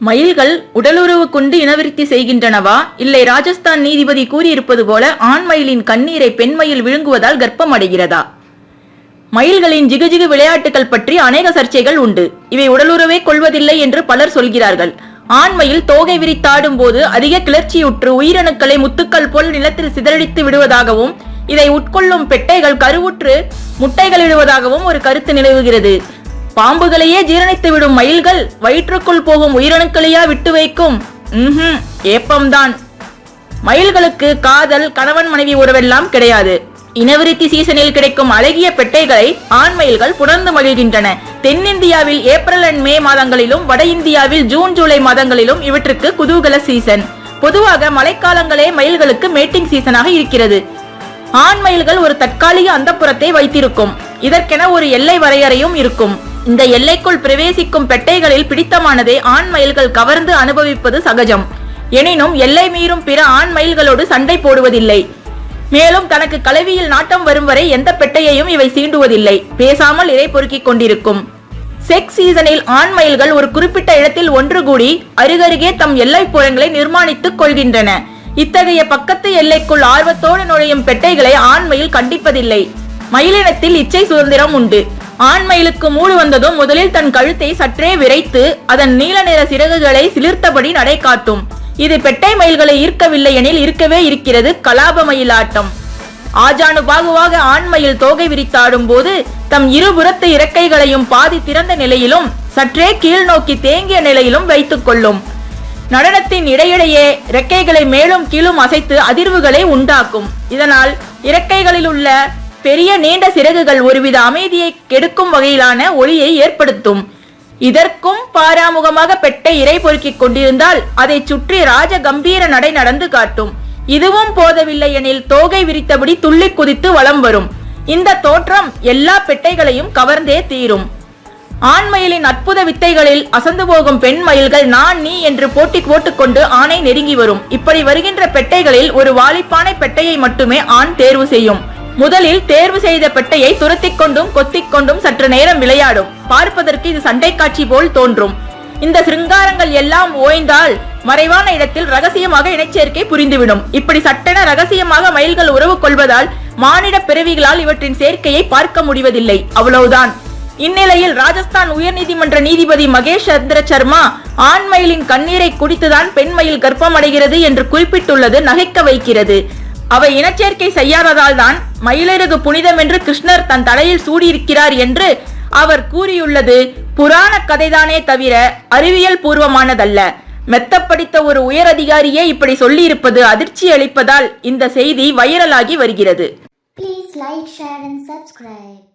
மயில்கள் உடலுறவு கொண்டு இனவிருத்தி செய்கின்றனவா? இல்லை ராஜஸ்தான் நீதிபதி கூறியிருப்பது போல ஆண் மயிலின் கண்ணீரை பெண் மயில் விழுங்குவதால் கர்ப்பம் அடைகிறதா மயில்களின் ஜிகுஜிகு விளையாட்டுகள் பற்றி அநேக சர்ச்சைகள் உண்டு. இவை உடலுறவே கொள்வதில்லை என்று பலர் சொல்கிறார்கள். ஆண்மையில் தோகை விரித்தாடும் போது அதிக கிளர்ச்சியுற்று உயிரணுக்களை முத்துக்கள் போல் நிலத்தில் சிதறடித்து விடுவதாகவும் இதை உட்கொள்ளும் பெட்டைகள் கருவுற்று முட்டைகள் இடுவதாகவும் ஒரு கருத்து நிலவுகிறது. பாம்புகளையே ஜீரணித்து விடும் மயில்கள் வயிற்றுக்குள் போகும் உயிரணுக்களையா விட்டு வைக்கும். ஏப்பம்தான். மயில்களுக்கு காதல் கணவன் மனைவி உறவெல்லாம் கிடையாது. இனவிருத்தி சீசனில் கிடைக்கும் அழகிய பெட்டைகளை ஆண் மயில்கள் புணர்ந்து மகிழ்கின்றன. தென்னிந்தியாவில் ஏப்ரல் அண்ட் மே மாதங்களிலும் வட இந்தியாவில் ஜூன் ஜூலை மாதங்களிலும் இவற்றுக்கு குதூகல சீசன். பொதுவாக மழைக்காலங்களே மயில்களுக்கு மேட்டிங் சீசனாக இருக்கிறது. ஆண் மயில்கள் ஒரு தற்காலிக அந்தப்புறத்தை வைத்திருக்கும். இதற்கென ஒரு எல்லை வரையறையும் இருக்கும். இந்த எல்லைக்குள் பிரவேசிக்கும் பெட்டைகளில் பிடித்தமானதை ஆண் மயில்கள் கவர்ந்து அனுபவிப்பது சகஜம். எனினும் எல்லை மீறும் பிற ஆண் மயில்களோடு சண்டை போடுவதில்லை. மேலும் தனக்கு கலவியில் நாட்டம் வரும் வரை எந்த பெட்டையையும் இவை சீண்டுவதில்லை. பேசாமல் இதை பொறுக்கிக் கொண்டிருக்கும். செக்ஸ் சீசனில் ஆண் மயில்கள் ஒரு குறிப்பிட்ட இடத்தில் ஒன்று கூடி அருகருகே தம் எல்லை புறங்களை நிர்மாணித்துக் கொள்கின்றன. இத்தகைய பக்கத்து எல்லைக்குள் ஆர்வத்தோடு நுழையும் பெட்டைகளை ஆண் மயில் கண்டிப்பதில்லை. மயிலினத்தில் இச்சை சுதந்திரம் உண்டு. ஆண் மயிலுக்கு மூடு வந்ததும் முதலில் தன் கழுத்தை சற்றே விரைத்து அதன் நீல நிற சிறகுகளை சிலிர்த்தபடி நடை காட்டும். இது பெட்டை மயில்களை ஈர்க்கவில்லை எனில் இருக்கவே இருக்கிறது கலாப மயிலாட்டம். ஆஜானு பாகுவாக ஆண்மயில் தோகை விரித்தாடும் போது தம் இருபுறத்து இறக்கைகளையும் பாதி திறந்த நிலையிலும் சற்றே கீழ் நோக்கி தேங்கிய நிலையிலும் வைத்துக் கொள்ளும். நடனத்தின் இடையிடையே இறக்கைகளை மேலும் கீழும் அசைத்து அதிர்வுகளை உண்டாக்கும். இதனால் இறக்கைகளில் உள்ள பெரிய நீண்ட சிறகுகள் ஒருவித அமைதியை கெடுக்கும் வகையிலான ஒளியை ஏற்படுத்தும். இதற்கும் பாராமுகமாக பெட்டை இறை பொறுக்கிக் கொண்டிருந்தால் அதைச் சுற்றி ராஜ கம்பீர நடை நடந்து காட்டும். இதுவும் போதவில்லை எனில் தோகை விரித்தபடி துள்ளி குதித்து வலம் வரும். இந்த தோற்றம் எல்லா பெட்டைகளையும் கவர்ந்தே தீரும். ஆண் மயிலின் அற்புத வித்தைகளில் அசந்து போகும் பெண் மயில்கள் நான் நீ என்று போட்டி போட்டுக்கொண்டு ஆணை நெருங்கி வரும். இப்படி வருகின்ற பெட்டைகளில் ஒரு வாலிப்பானை பெட்டையை மட்டுமே ஆண் தேர்வு செய்யும். முதலில் தேர்வு செய்த பெட்டையை துரத்திக் கொண்டும் கொத்திக் கொண்டும் சற்று நேரம் விளையாடும். பார்ப்பதற்கு இது சண்டை காட்சி போல் தோன்றும். இந்த சிருங்காரங்கள் எல்லாம் ஓய்ந்தால் மறைவான இடத்தில் ரகசியமாக இனச்சேர்க்கை புரிந்துவிடும். இப்படி சட்டென ரகசியமாக மயில்கள் உறவு கொள்வதால் மானிட பிறவிகளால் இவற்றின் சேர்க்கையை பார்க்க முடிவதில்லை. அவ்வளவுதான். இந்நிலையில் ராஜஸ்தான் உயர்நீதிமன்ற நீதிபதி மகேஷ் சந்திர சர்மா ஆண் மயிலின் கண்ணீரை குடித்துதான் பெண் மயில் கர்ப்பமடைகிறது என்று குறிப்பிட்டுள்ளது நகைக்க வைக்கிறது. அவை இனச்சேர்க்கை செய்யாததால் தான் மயிலிறகு புனிதம் என்று கிருஷ்ணர் தன் தலையில் சூடியிருக்கிறார் என்று அவர் கூறியுள்ளது. புராண கதைதானே தவிர அறிவியல் பூர்வமானதல்ல. மெத்த படித்த ஒரு உயர் அதிகாரியே இப்படி சொல்லியிருப்பது அதிர்ச்சி அளிப்பதால் இந்த செய்தி வைரலாகி வருகிறது. Please like, share and subscribe.